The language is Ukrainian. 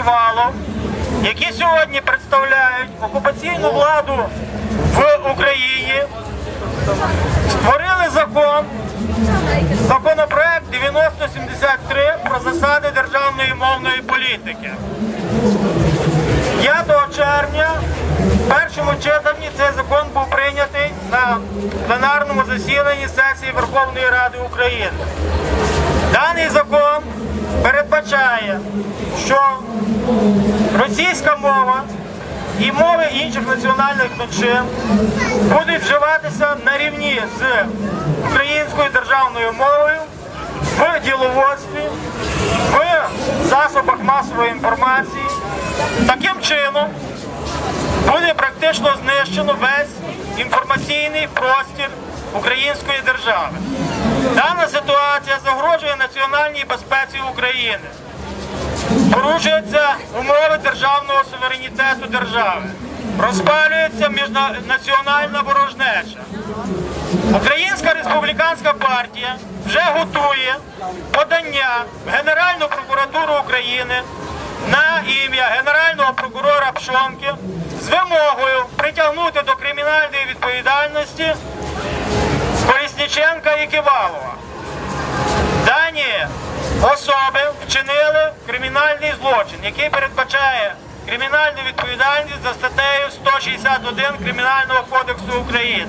Ківалов, які сьогодні представляють окупаційну владу в Україні, створили закон, законопроект 9073 про засади державної мовної політики. 5 червня в першому читанні цей закон був прийнятий на пленарному засіданні сесії Верховної Ради України. Даний закон передбачає, що російська мова і мови інших національних меншин будуть вживатися на рівні з українською державною мовою в діловодстві, в засобах масової інформації. Таким чином буде практично знищено весь інформаційний простір української держави. Дана ситуація загрожує національній безпеці України. Порушуються умови державного суверенітету держави. Розпалюється міжнаціональна ворожнеча. Українська республіканська партія вже готує подання в Генеральну прокуратуру України на ім'я Генерального прокурора Пшонки з вимогою притягнути до кримінальної відповідальності Колісніченка і Кивалова. Кримінальний злочин, який передбачає кримінальну відповідальність за статтею 161 Кримінального кодексу України.